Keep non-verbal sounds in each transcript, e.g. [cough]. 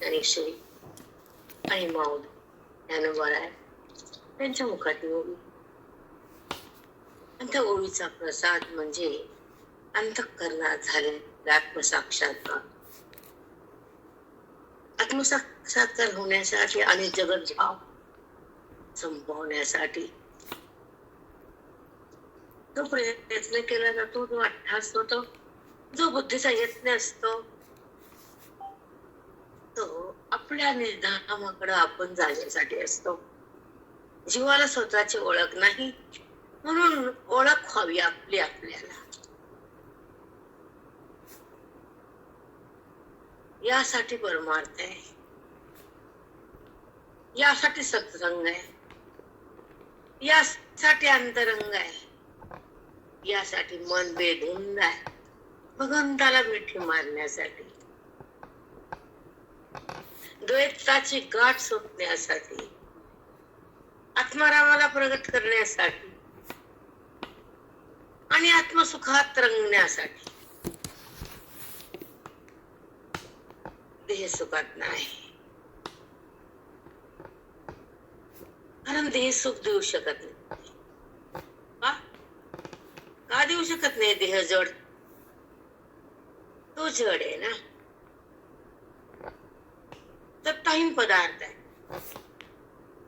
ज्ञानेश्वरी आणि माऊद ज्ञानोबा राय त्यांच्या मुखातील ओळी अंत ओळीचा प्रसाद म्हणजे अंतःकरणात झालेला आत्मसाक्षात्कार आत्मसाक्षात्कार होण्यासाठी आणि जगत भाव संपवण्यासाठी. जो प्रयत्न केला जातो जो अठ्ठा असतो तो जो बुद्धीचा यत्न असतो असतो आपल्या निर्धामाकडे आपण जाण्यासाठी असतो. जीवाला स्वतःची ओळख नाही म्हणून ओळख व्हावी आपली आपल्याला. यासाठी परमार्थ आहे. यासाठी सत्संग आहे. यासाठी अंतरंग आहे. यासाठी मन बेधुंद आहे. भगवंताला मिठी मारण्यासाठी. द्वैताची गाठ सोडण्यासाठी आत्मारामाला प्रगट करण्यासाठी आणि आत्मसुखात रंगण्यासाठी. देह सुखात नाही. कारण देह सुख देऊ शकत नाही. का का देऊ शकत नाही देह जड? तो जड आहे ना. सत्ताहीन पदार्थ आहे.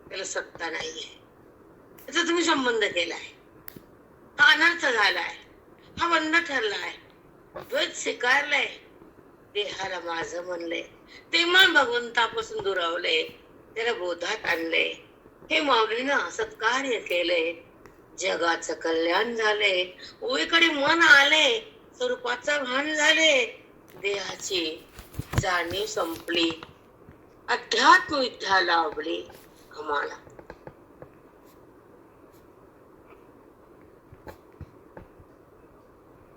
त्याला सत्ता नाहीये. त्याचा तुम्ही संबंध केलाय. हा अनर्थ झालाय. हा बंद ठरलाय. द्वैत स्वीकारलाय. देहाला माझं म्हणलंय ते मन भगवंतापासून दुरावलंय त्याला बोधात आणलंय हे माऊलीनं सत्कार्य केलंय जगाचं कल्याण झालंय ओळीकडे मन आले. स्वरूपाचं भान झाले. देहाची जाणीव संपली. अध्यात्म विद्या लाभली आम्हाला.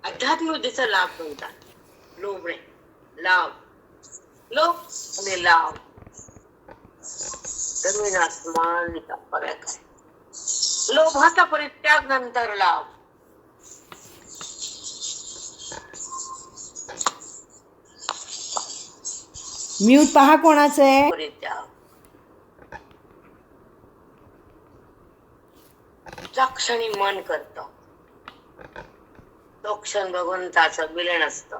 अध्यात्म विद्येचा लाभ म्हणतात लोभ लाभ. लोभ आणि लाभ. तर मी फरक लोभाचा परित्याग नंतर लाभ. म्यूट पहा कोणाचं आहे. ज्या क्षणी मन करत तो क्षण भगवंताचं मिलन असत.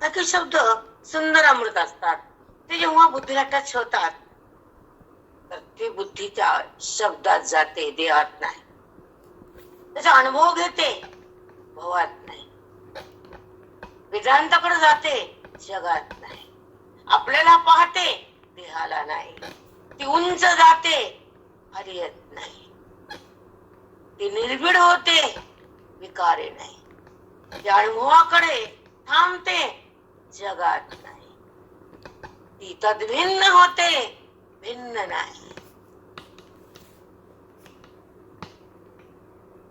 काही शब्द सुंदर अमृत असतात. ते जेव्हा बुद्धीला टच होतात तर ती बुद्धी त्या शब्दात जाते देहात नाही. त्याचा अनुभव घेते भवात नाही. वेदांताकडे जाते जगात नाही. आपल्याला पाहते देहाला नाही. ती उंच जाते हरियत नाही. ती निर्भीड होते विकारे नाही. ती अनुभवाकडे थांबते जगात नाही. ती तद्भिन्न होते भिन्न नाही.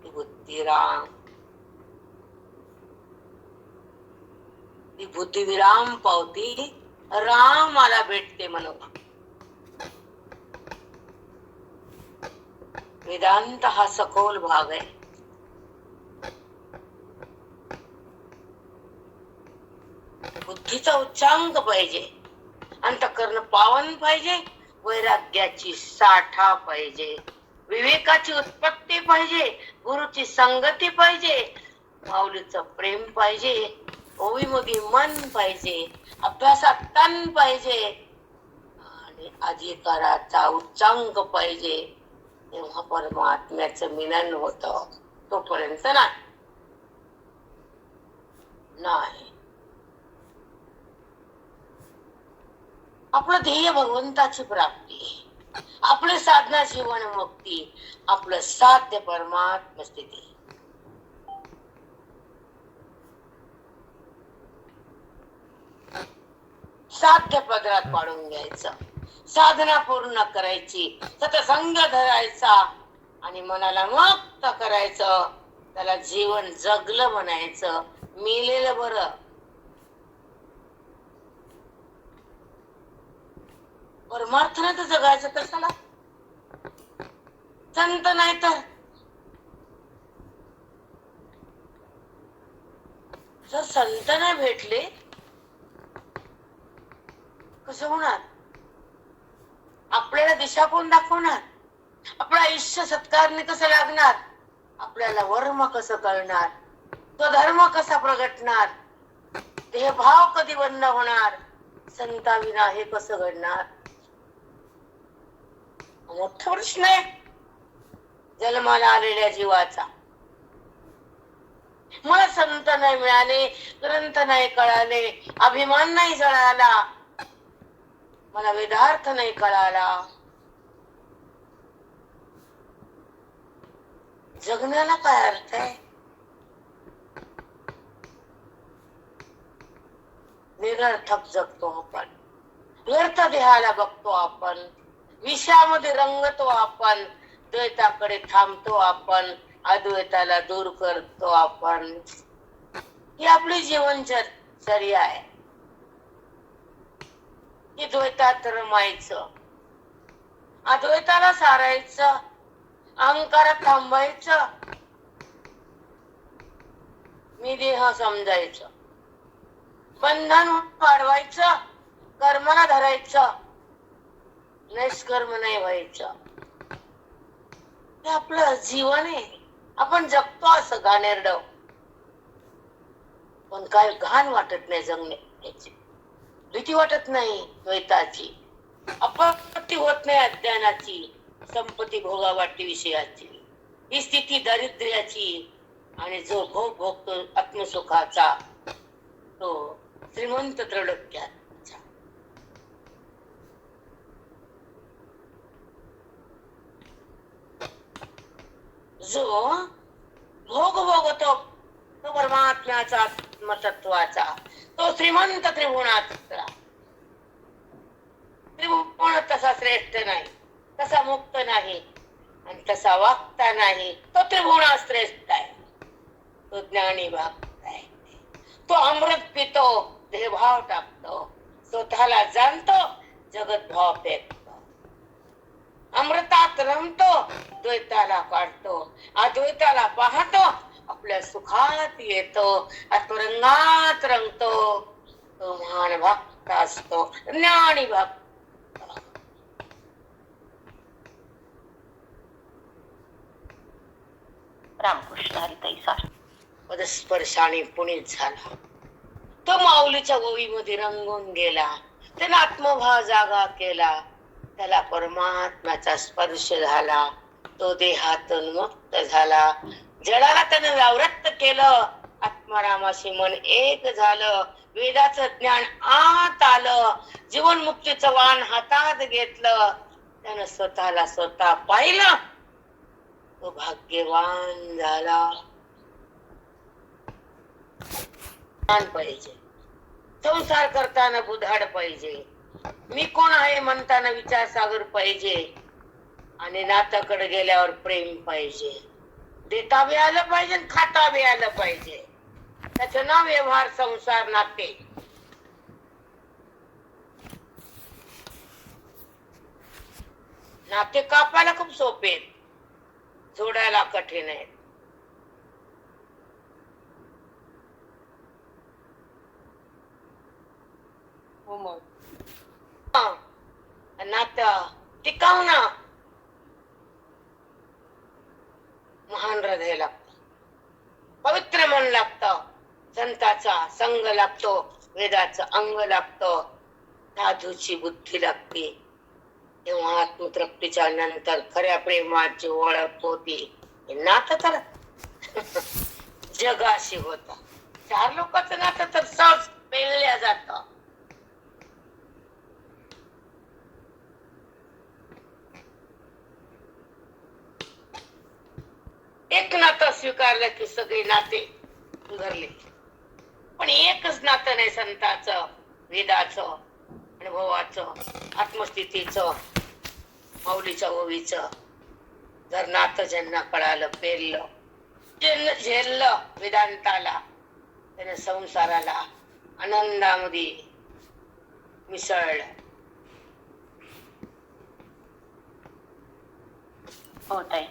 ती बुद्धिराम. ती बुद्धिविराम पावती राम मला भेटते म्हणून. वेदांत हा सखोल भाग आहे. बुद्धीचा उच्चांक पाहिजे. अंतकरण पावन पाहिजे वैराग्याची साठा पाहिजे. विवेकाची उत्पत्ती पाहिजे गुरुची संगती पाहिजे माऊलीचं प्रेम पाहिजे. ओवीमध्ये मन पाहिजे अभ्यासात तन पाहिजे आणि अधिकाराचा उच्चांक पाहिजे. तेव्हा परमात्म्याचं मिलन होत तोपर्यंत नाही. नाही. आपलं ध्येय भगवंताची प्राप्ती आपले साधना जीवन मुक्ती आपलं साध्य परमात्म स्थिती. साध्य पदरात पाडून घ्यायचं. साधना पूर्ण करायची. सतसंग धरायचा. आणि मनाला मुक्त करायचं. त्याला जीवन जगलं म्हणायचं. मिलेलं बरं. परमार्थानं तर जगायचं कशाला? संत नाही तर? जर संत नाही भेटले कसं होणार? आपल्याला दिशा कोण दाखवणार? आपलं आयुष्य सत्कारने कसं लागणार? आपल्याला वर्म कसं कळणार? तो धर्म कसा प्रगटणार? देहभाव कधी बंद होणार? संताविना हे कसं घडणार? मोठा प्रश्न आहे. जन्माला आलेल्या जीवाचा. मला संत नाही मिळाले ग्रंथ नाही कळाले अभिमान नाही जळाला. मला वेदार्थ नाही कळाला. जगण्याला काय अर्थ आहे? निरर्थक जगतो आपण. व्यर्थ देहाला बघतो आपण. विषयामध्ये रंगतो आपण. द्वैताकडे थांबतो आपण. अद्वैताला दूर करतो आपण. ही आपली जीवनचर्या आहे. की द्वैतात रमायचं. अद्वैताला सारायचं. अहंकारात थांबायचं. मी देह समजायचं. बंधन वाढवायचं. कर्माला धरायचं. निष्कर्म नाही व्हायचं. हे आपलं जीवन आहे. आपण जगतो असं घाणेरड. पण काय घाण वाटत नाही जगण्याची. भीती वाटत नाही द्वैताची. अपत्ती होत नाही अज्ञानाची. संपत्ती भोगा वाटते विषयाची. ही स्थिती दारिद्र्याची आणि जो भोग भोगतो आत्मसुखाचा तो श्रीमंत त्रैलोक्याचा. जो भोग भोगतो तो परमात्म्याचा आत्मतत्वाचा. तो श्रीमंत त्रिगुणाचा त्रिभुवन तसा श्रेष्ठ नाही तसा मुक्त नाही आणि तसा वागता नाही. तो त्रिभुवना श्रेष्ठ आहे. तो ज्ञानी भक्त आहे. तो अमृत पितो देहभाव टाकतो स्वतःला जाणतो जगत भाव फेकतो अमृतात रमतो द्वैताला काढतो अद्वैताला पाहतो आपल्या सुखात येतो आत्मरंगात रंगतो तो महान भक्त असतो ज्ञानी भक्त. रामकृष्ण हरिताई सार. पदस्पर्शाने पुनीत झाला. तो माऊलीच्या गोवीमध्ये रंगून गेला. त्याने आत्मभाव जागा केला. त्याला परमात्म्याचा स्पर्श झाला. तो देहातून मुक्त झाला. जडाला त्याने व्यावृत्त केलं. आत्मारामाशी मन एक झालं. वेदाच ज्ञान आत आलं. जीवन मुक्तीचं वाण हातात घेतलं. त्यानं स्वतःला स्वतः पाहिलं. तो भाग्यवान झाला. पाहिजे. संसार करताना बुधाड पाहिजे. मी कोण आहे म्हणताना विचार सागर पाहिजे. आणि नात्याकडे गेल्यावर प्रेम पाहिजे. देता बी आलं पाहिजे खाता बी आलं पाहिजे. त्याचं नाव व्यवहार संसार नाते. नाते कापायला खूप सोपे आहेत. जोडायला कठीण आहेत. हो नातं महान हृदय लागत. पवित्र मन लागतं. संताचा संग लागतो वेदाचं अंग लागतं. साधूची बुद्धी लागते. तेव्हा आत्मतृप्तीच्या नंतर खऱ्या प्रेमाची ओळख होती. हे नातं तर [laughs] जगाशी होत. चार लोकांचं नातं तर सहज पेलल्या जातं. एक नातं स्वीकारलं की सगळे नाते सुधारले पण एकच नातं नाही संताचं वेदाचं अनुभवाचं आत्मस्थितीचं माऊलीच्या ओवीचं. जर नातं ज्यांना कळालं पेरलं ज्यांना झेललं वेदांताला त्याने संसाराला आनंदामध्ये मिसळलं. हो ताई.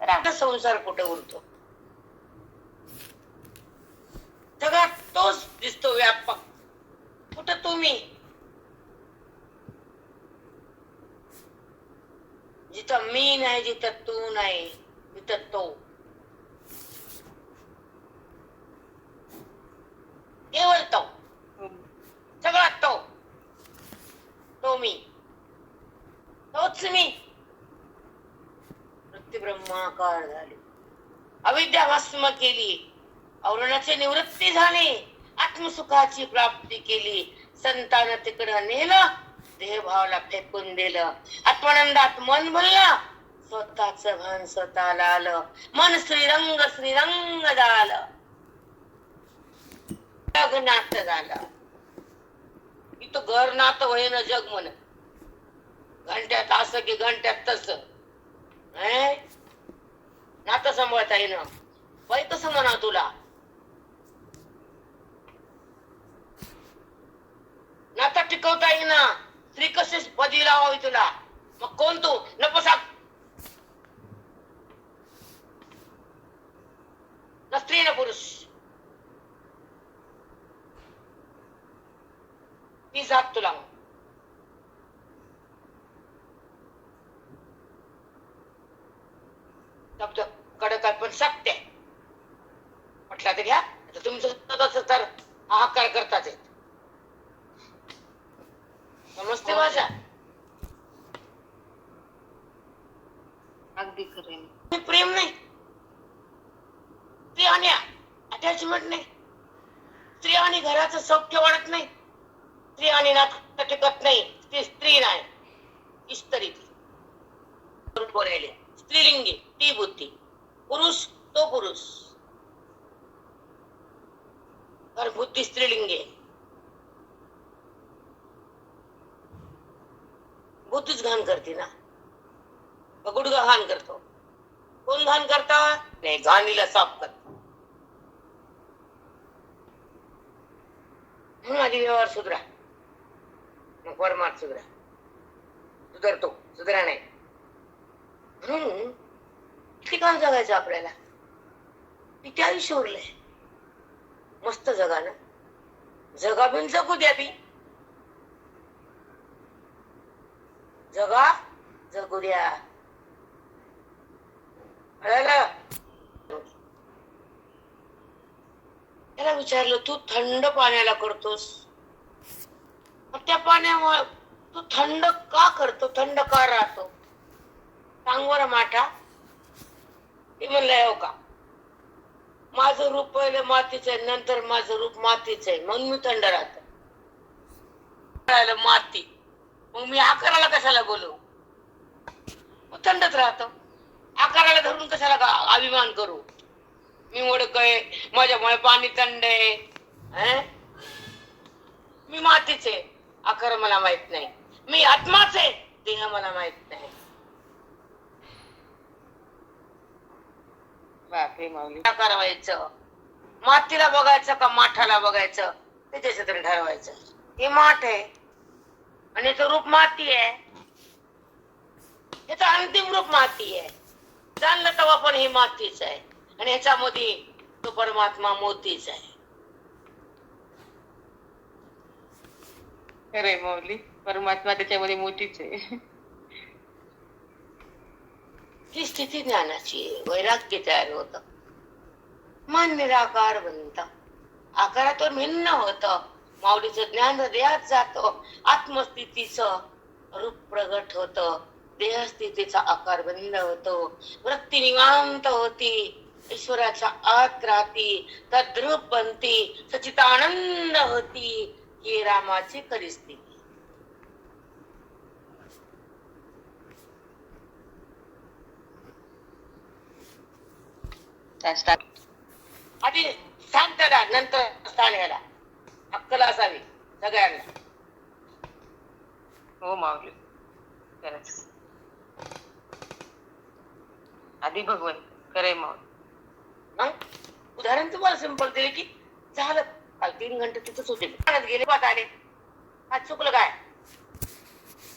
राहणार संसार कुठं उरतो? सगळा तोच दिसतो व्यापक. कुठं तुम्ही? जिथं मी नाही जिथं तू नाही जिथं तो. आत्मसुखाची प्राप्ती केली. संतान तिकडं नेलं देहभावाला फेकून दिलं. आत्मानंदात मन भरलं स्वतःच भान स्वतःला आलं. मन श्रीरंग श्रीरंग झालं. जग नात झालं. इथं घर नातं होईन जग म्हण घंट्यात असं की घंट्यात तस. नातं सांभाळता येईन. वय कसं म्हणा तुला. नाता टिकवता येईना. स्त्री कशी पदी लावावी तुला. मग कोण तू? नपसा न स्त्री न पुरुष. ती जात तुला मग. शब्द कडक आहे पण सत्य म्हटलं तर घ्या. तुमचं तर हाहाकार करताच नमस्ते माझ्या. अगदी खरं प्रेम नाही. स्त्री आणि अटॅचमेंट नाही. स्त्री आणि घराचं सौख्य वाढत नाही. स्त्री आणि नातं टिकत नाही. ती स्त्री नाही. इस्तरी. ती बोलायला. स्त्रीलिंगी ती बुद्धी. पुरुष तो पुरुष. तर बुद्धी स्त्रीलिंगी आहे. बुद्धीच घाण करते ना. मग घाण करतो. कोण घाण करता? नाही घाणीला साफ करतो. म्हणून आधी व्यवहार सुधरा. मग परमार्थ सुधरा. सुधरतो सुधरा नाही. म्हणून ठिकाण जगायचं आपल्याला? किती आयुष्य उरलंय? मस्त जगा ना. जगा बिन जगू द्या बी. जगा जगू द्या त्याला विचारलं तू थंड पाण्याला करतोस? मग त्या पाण्यामुळे तू थंड का करतो? थंड का राहतो? सांग बरं माठा. ते म्हणलं हो का? माझं रूप पहिले मातीचं आहे नंतर माझं रूप मातीचं आहे. मग मी थंड राहतो. कळालं, माती. मग मी आकाराला कशाला बोलू? मग थंडच राहतो. आकाराला धरून कशाला अभिमान करू? मी मोडक आहे माझ्यामुळे पाणी थंड आहे. मी मातीच आहे. आकार मला माहीत नाही. मी आत्माच आहे. देह मला माहीत नाही. बापरे माऊली. आकार व्हायचं मातीला बघायचं का माठाला बघायचं? ते त्याच्यातून ठरवायचं. हे माठ आहे. आणि याचं रूप माती आहे. याचं अंतिम रूप माती आहे. जाणलं तेव्हा पण ही मातीच आहे. आणि ह्याच्यामध्ये तो परमात्मा मोतीच आहे. खरे माऊली. परमात्मा त्याच्यामध्ये मोठीच आहे. ही स्थिती ज्ञानाची आहे. वैराग्य तयार होत. मन निराकार बनत. आकारातून भिन्न होत. माऊलीचं ज्ञान हृदयात जात. आत्मस्थितीच रूप प्रगट होत. देहस्थितीचा आकार बंद होतो. वृत्ती निवांत होती. ईश्वराच्या आत राहती. तद्रूप बनती. सचितानंद होती. ही रामाची परिस्थिती. त्याच आधी शांत नंतर स्थान अक्कल असावी सगळ्यांना. हो माऊली. खरंच. आधी भगवंत खरे माऊली. मग? उदाहरण तुम्हाला सिंपल दिले की झालं. काल तीन घंटे तिथंच होते. गेले पात आले. आज चुकलं काय?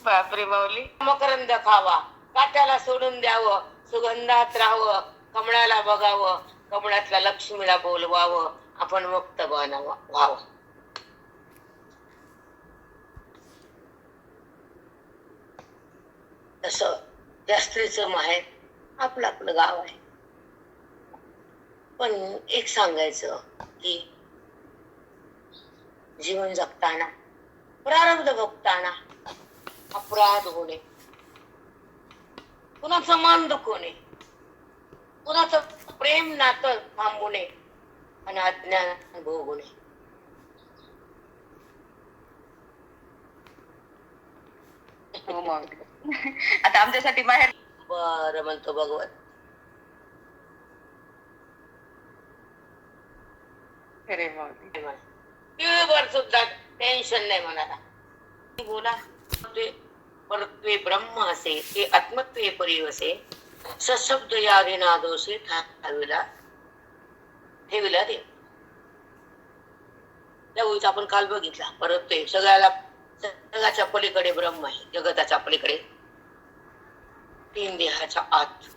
बापरे माऊली. मकरंद खावा. काट्याला सोडून द्यावं. सुगंधात राहावं. कमळाला बघावं. कमळातल्या लक्ष्मीला बोलवावं. आपण मुक्त बनावं व्हावं. तस त्या स्त्रीचं माहेर आपलं आपलं गाव आहे. पण एक सांगायचं की जीवन जगताना प्रारब्ध बघताना अपराध होणे कुणाचं मान दुखवणे कुणाचं प्रेम नातं थांबवणे आणि अज्ञान भोगवणे. हो माऊली आता आमच्यासाठी बाहेर बर म्हणतो भगवत. खरे माऊली टीव्हीवर सुद्धा टेन्शन नाही म्हणाला बोला ते परत्वे ब्रह्म असे ते आत्मत्वे परिवसे सशब्द यादी नादोसे ठाविला ठेविला दे त्या गोष्टी आपण काल बघितला परत ते सगळ्याला सगळ्याच्या पलीकडे ब्रह्म आहे जगताच्या पलीकडे. तीन देहाच्या आत.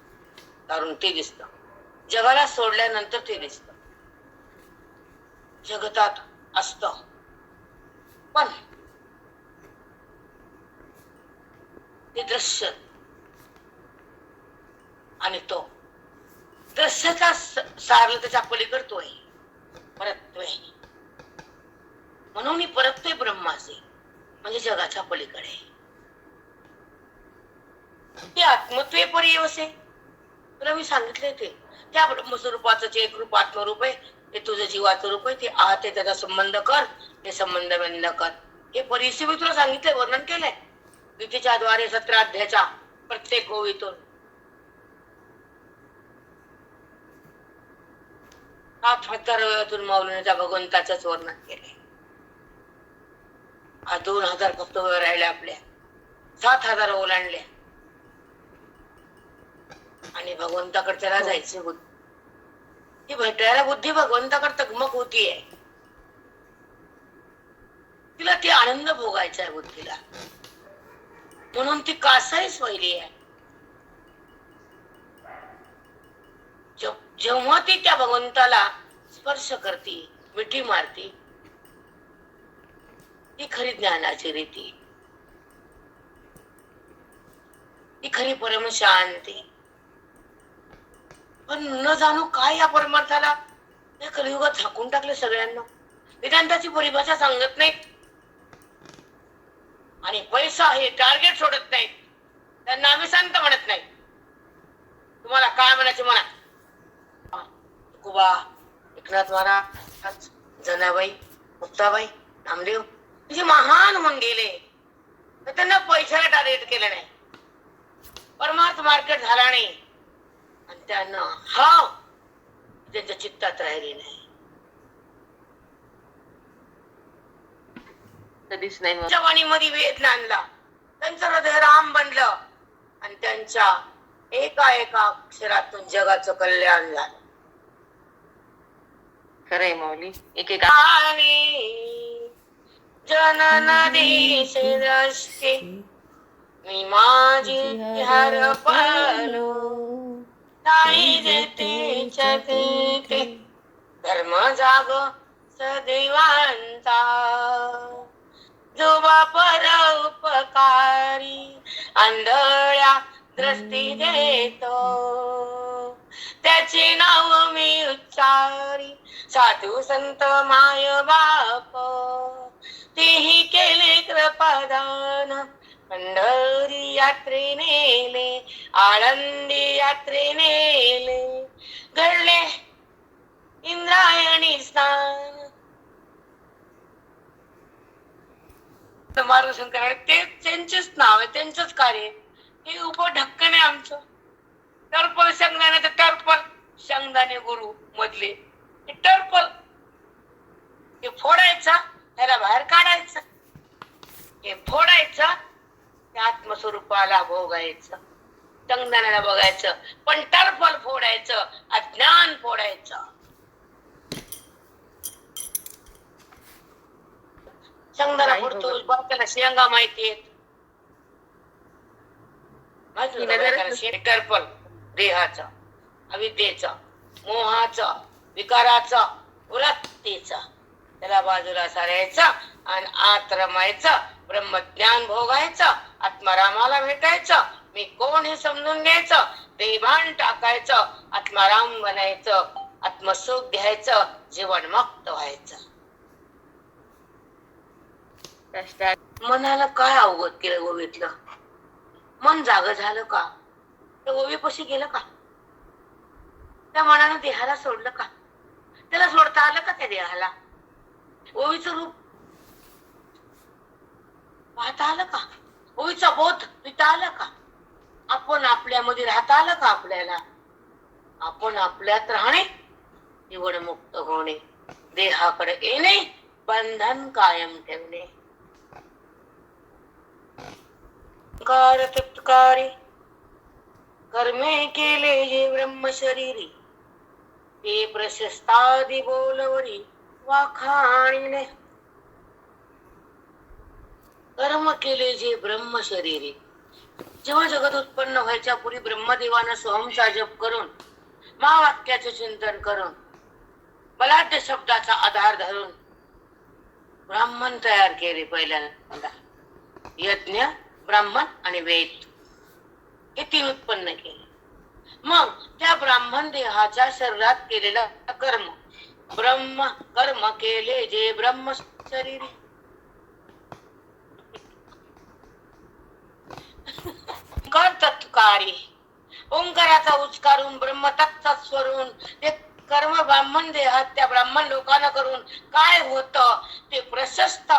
कारण ते दिसत. जगाला सोडल्यानंतर ते दिसत. जगतात असत. पण ते दृश्य आणि तो दृश्याचा सारलं त्याच्या पलीकडतो आहे. परत्व. म्हणून म्हणून परत ते ब्रह्माचे म्हणजे जगाच्या पलीकडे. आहे ते आत्मत्वे परिवसे तुला मी सांगितले ते. त्या ब्रह्मस्वरूपाचं जे एक रूप आत्मरूप आहे ते तुझं जीवाचं रूप आहे ते आत ते त्याचा संबंध कर ते संबंध बंद कर. हे परिस्थिती मी तुला सांगितलंय वर्णन केलंय. गीतेच्या द्वारे सत्राध्याच्या प्रत्येक ओळीतून सात हजार वेळातून माऊलीने त्या भगवंताचंच वर्णन केलंय. हा दोन हजार फक्त वेळ राहिल्या आपल्या. सात हजार ओलांडल्या. आणि भगवंताकडे त्याला जायचं बुद्धी. ती भेटायला बुद्धी भगवंताकडे तगमग होती आहे तिला ते आनंद भोगायचा आहे बुद्धीला. म्हणून ती कासाही वहिली आहे. जेव- जेव्हा ती त्या भगवंताला स्पर्श करते मिठी मारते ती खरी ज्ञानाची रीती. ती खरी परम शांती पण न जाणू काय या परमार्थाला? या कलियुगात झाकून टाकले सगळ्यांना. वेदांताची परिभाषा सांगत नाही. आणि पैसा हे टार्गेट सोडत नाही. त्यांना आम्ही संत म्हणत नाही. तुम्हाला काय म्हणायचे म्हणा. कुबा एकनाथ महाराज जनाबाई मुक्ताबाई नामदेव जे महान होऊन गेले तर त्यांना पैशाला टार्गेट केलं नाही. परमार्थ मार्केट झाला नाही. आणि त्यांना हा त्यांच्या चित्तात राहिली नाही. कधीच नाही वेद आणला. त्यांचं हृदय राम बनलं. आणि त्यांच्या एका एका अक्षरातून जगाचं कल्याण झालं. खरंय माऊली. एक एक जनन देश दृष्टी मी माझी हरपलो नाही देते चते धर्म जाग सदैवांचा. जो बापर उपकारी आंधळ्या दृष्टी देतो. त्याचे नाव मी उच्चारी. साधू संत माय बाप. तेही केले कृपादान. पंढरी यात्रे नेले आळंदी यात्रे नेले. घडले इंद्रायणी स्नान. मार्गदर्शन करायला ते त्यांचेच नाव आहे त्यांचंच कार्य हे उप ढक्कन आहे आमचं. टर्पल तर टर्पल शंगदाने गुरु मधले. टर्पल. हे फोडायचा त्याला बाहेर काढायचं. हे फोडायचं आत्मस्वरूपाला भोगायचं. शेंगदाण्याला बघायचं पण टर्पल फोडायचं. अज्ञान फोडायचं. फोडतो. बायकाला शेंगा टर्पल देहाचा अविद्येचा मोहाचा विकाराचा वृत्तीचा त्याला बाजूला सारायचा आणि आत रमायचं. ब्रह्मज्ञान भोगायचं. आत्मारामाला भेटायचं. मी कोण हे समजून घ्यायचं? देभान टाकायचं. आत्माराम बनायचं. आत्मसुख घ्यायचं. जीवन मुक्त व्हायचं मनाला काय अवगत केलं गोवीतलं मन जाग झालं का? ते गोवीपाशी गेलं का? त्या मनानं देहाला सोडलं का? त्याला सोडता आलं का त्या देहाला? ओवीचं रूप पाहता आलं का? होईचा बोध पिता आला का? आपण आपल्यामध्ये राहता आलं का आपल्याला? आपण आपल्यात राहणे निवड मुक्त होणे देहाकडे येणे बंधन कायम ठेवणे. कार तत्कारी कर्मे केले हे ब्रह्म शरीरी ते प्रशस्तादी बोलवरी वाखाणीने कर्म केले जे ब्रह्म शरीरे जेव्हा जगत उत्पन्न व्हायच्या पूर्वी ब्रह्मदेवानं सोहमचा जप करून महावाक्याचे चिंतन करून बलाढ्य शब्दाचा आधार धरून ब्राह्मण तयार केले पहिल्यांदा. यज्ञ ब्राह्मण आणि वेद. हे तीन उत्पन्न केले. मग त्या ब्राह्मण देहाच्या शरीरात केलेलं कर्म. ब्रह्म कर्म केले जे ब्रह्म शरीरी कर तत्कारी ओंकाराचा उच्चारून ब्रह्म स्वरून ते कर्म ब्राह्मण देहात त्या ब्राह्मण लोकांना करून काय होत? ते प्रशस्त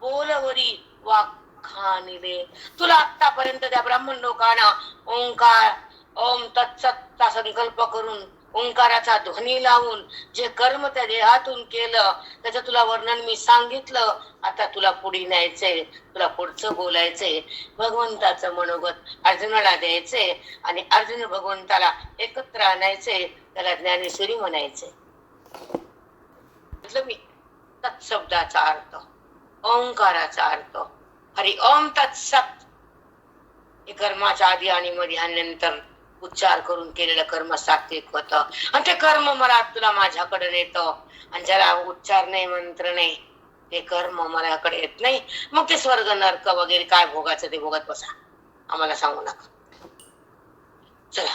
बोलवरी वाखानिले तुला आतापर्यंत त्या ब्राह्मण लोकांना ओंकार ओम तत्सत्ता संकल्प करून ओंकाराचा ध्वनी लावून जे कर्म त्या देहातून केलं त्याचं तुला वर्णन मी सांगितलं. आता तुला पुढे न्यायचंय तुला पुढचं बोलायचंय. भगवंताचं मनोगत अर्जुनाला द्यायचंय आणि अर्जुन भगवंताला एकत्र आणायचंय त्याला ज्ञानेश्वरी म्हणायचंय. म्हटलं मी तत्शब्दाचा अर्थ ओंकाराचा अर्थ. हरि ओम तत्सत. हे कर्माच्या आधी आणि मध्ये नंतर उच्चार करून केलेलं कर्म सात्विक होत. आणि ते कर्म मला तुला माझ्याकडे नेत. आणि ज्याला उच्चार नाही मंत्र नाही ते कर्म मलाकडे येत नाही. मग ते स्वर्ग नरक वगैरे काय भोगायचं ते भोगत बसा. आम्हाला सांगू नका. चला.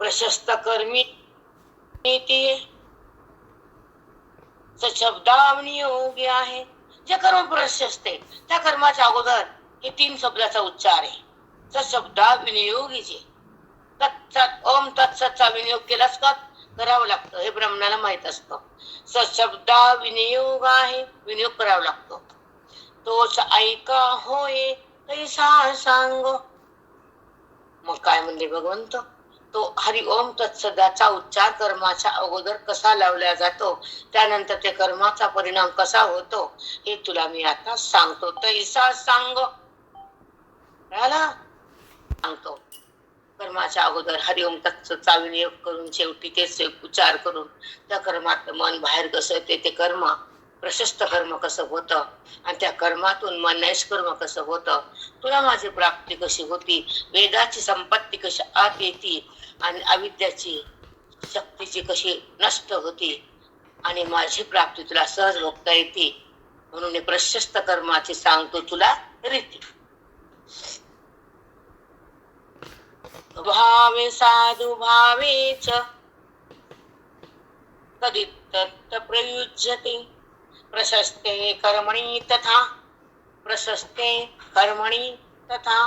प्रशस्त कर्मी नीती. शब्दावनी योग्य आहे. जे कर्म प्रशस्त आहे त्या कर्माच्या अगोदर हे तीन शब्दाचा उच्चार आहे. शब्दा विनियोगीचे तत्सत ओम तत्सतचा विनियोग केलास का? करावं लागतं. हे ब्राह्मणाला माहीत असतं. सशब्दा विनियोग आहे विनियोग करावा लागतो. तोच ऐका होय कैसा सांग. मग काय म्हणले भगवंत? तो हरि ओम तत्सदाचा उच्चार कर्माच्या अगोदर कसा लावला जातो? त्यानंतर ते कर्माचा परिणाम कसा होतो? हे तुला मी आता सांगतो. तैसा सांग. कळाला? सांगतो. कर्माच्या अगोदर हरिओम तत्सचा विनियोग करून शेवटी तेच उच्चार करून त्या कर्मात मन बाहेर कसं येते ते कर्म प्रशस्त कर्म कसं होतं आणि त्या कर्मातून मन नैष्कर्म कसं होतं तुला माझी प्राप्ती कशी होती वेदाची संपत्ती कशी आत येते आणि अविद्याची शक्तीची कशी नष्ट होती आणि माझी प्राप्ती तुला सहज भोगता येते म्हणून प्रशस्त कर्माची सांगतो तुला रीती. भावे साधु भावेच च। कधी प्रयुज्यते। प्रशस्ते कर्मणि तथा। प्रशस्ते कर्मणि तथा।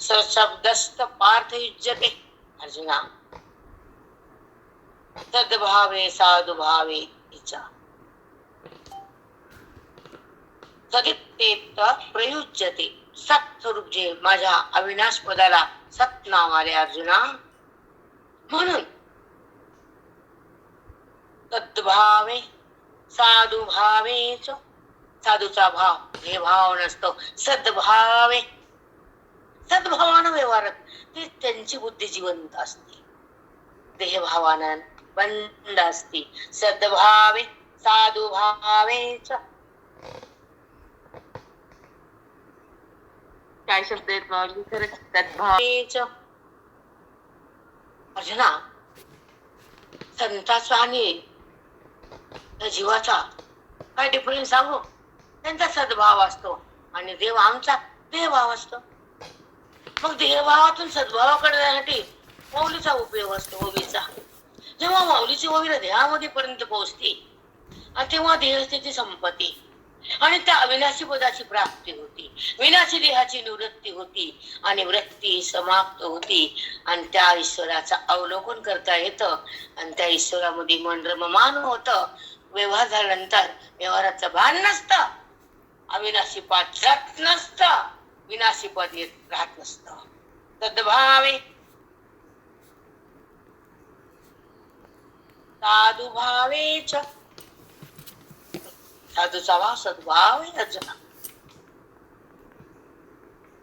सशब्दस्त पार्थ युज्यते अर्जुना। तद्भावे साधु भावे च। सदित्तेत प्रयुज्यते। सत स्वरूप जे माझ्या अविनाश पदाला सत नाव आले अर्जुना. म्हणून तद्भावे साधु भावेच साधूचा भाव हे भाव नसतो सद्भावे. सद्भावानं व्यवहार ती त्यांची बुद्धी जिवंत असते. देहभावानं बंद असते सद्भावे साधु भावेच काय शब्द आहेत माऊली खरंच त्यात अर्जुना संताचा आणि जीवाचा काय डिफरन्स सांगू? त्यांचा सद्भाव असतो आणि देव आमचा देहभाव असतो. मग देहभावातून सद्भावाकडे जाण्यासाठी माऊलीचा उपयोग असतो ओवीचा. जेव्हा माऊलीची ओवी देहामध्ये पर्यंत पोहोचते आणि तेव्हा देहस्थिती संपत्ती आणि त्या अविनाशी बोधाची प्राप्ती होती. विनाशी देहाची निवृत्ती होती आणि वृत्ती समाप्त होती. आणि त्या ईश्वराचं अवलोकन करता येतं. आणि त्या ईश्वरामध्ये मन रममान होत. व्यवहार झाल्यानंतर व्यवहाराचं भान नसतं. अविनाशी पद जात नसतं. विनाशी पद येत राहत नसतं. तद्भावे साधुभावे च साधूचा भाव सद्भाव आहे अर्जुना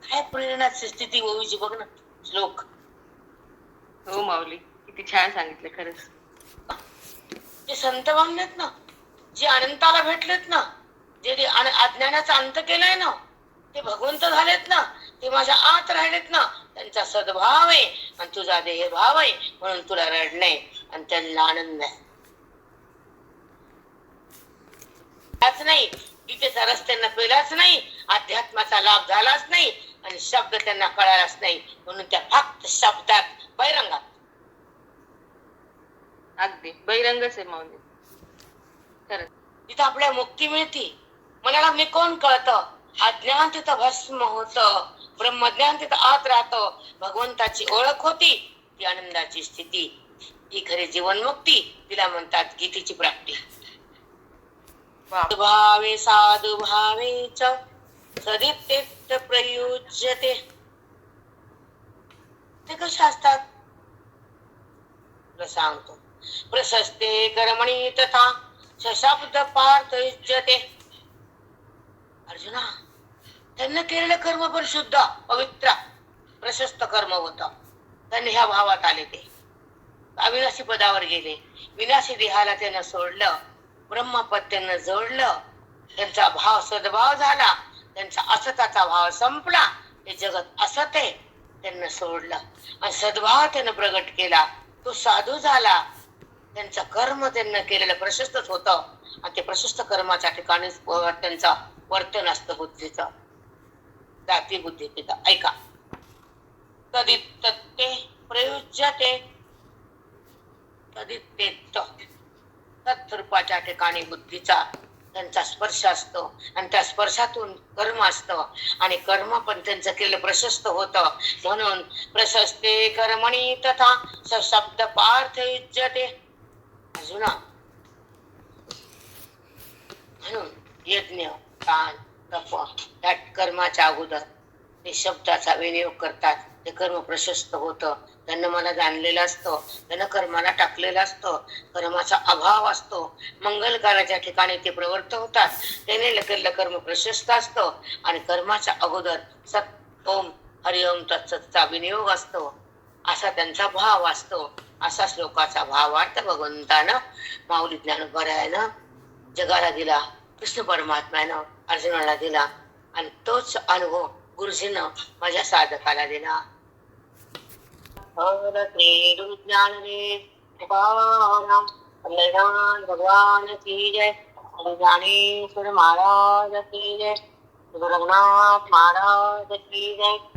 काय प्रेरणाची स्थिती ओवीची बघ ना श्लोक हो माऊली किती छान सांगितलं खरंच जे संत बांधलेत ना जे अनंताला भेटलेत ना जे अज्ञानाचा अंत केलाय ना ते भगवंत झालेत ना ते माझ्या आत राहिलेत ना त्यांचा सद्भाव आहे आणि तुझा देह भाव आहे म्हणून तुला रडणे आणि त्यांना आनंद आहे त्याच नाही. गीतेचा रस त्यांना पेलाच नाही. अध्यात्माचा लाभ झालाच नाही. आणि शब्द त्यांना कळालाच नाही. म्हणून त्या फक्त शब्दात बैरंगात अगदी. बहिरंगच आहे माऊली. खरंच. तिथं आपल्या मुक्ती मिळते. मनाला मी कोण कळतं? अज्ञान तिथं भस्म होत. ब्रह्मज्ञान तिथं आत राहत. भगवंताची ओळख होती. ती आनंदाची स्थिती. ही खरी जीवनमुक्ती. तिला म्हणतात गीतेची प्राप्ती. भावे साधु भावे च सदित्यक्त प्रयुज्यते. ते कसे असतात? सांगतो. प्रशस्ते कर्मणी तथा शब्द पार्थ युज्यते. अर्जुना त्यांना केलेलं कर्म पण शुद्ध पवित्र प्रशस्त कर्म होत. त्यांनी ह्या भावात आले ते. अविनाशी पदावर गेले. विनाशी देहाला त्यांना सोडलं. ब्रह्मपद त्यांना जोडलं. त्यांचा भाव सद्भाव झाला. त्यांचा असताचा भाव संपला. हे जगत असत आहे त्यांना सोडलं. आणि सद्भाव त्यानं प्रगट केला. तो साधू झाला. त्यांचं कर्म त्यांना केलेलं प्रशस्तच होतं. आणि ते प्रशस्त कर्माच्या ठिकाणी त्यांचं वर्तन असतं बुद्धीचं. जाती बुद्धी तिथं. ऐका. कधी ते प्रयुज्यते कधी ते. तत्रूपाच्या ठिकाणी बुद्धीचा त्यांचा स्पर्श असतो. आणि त्या स्पर्शातून कर्म असतं. आणि कर्म पण त्यांचं केलं प्रशस्त होतं. म्हणून प्रशस्ते कर्मणी तथा स शब्द पार्थ युज्यते अजून म्हणून यज्ञ दान तप या कर्माच्या अगोदर ते शब्दाचा विनियोग करतात. ते कर्म प्रशस्त होतं. त्यांना मला जाणलेलं असतं त्यानं कर्माला टाकलेलं असतं कर्माचा अभाव असतो. मंगलकाराच्या ठिकाणी ते प्रवृत्त होतात. त्याने लगेल कर्म प्रशस्त असतं आणि कर्माच्या अगोदर सत ओम हरिओम तत्सतचा विनियोग असतो. असा त्यांचा भाव असतो. असा श्लोकाचा भाव भावार्थ भगवंतानं. माऊली ज्ञानोबरायानं जगाला दिला कृष्ण परमात्म्यानं अर्जुनाला दिला आणि तोच अनुभव गुरुजीनं माझ्या साधकाला दिला. भगवान की जय। ज्ञानेश्वर महाराज की जय। रघुनाथ महाराज की जय।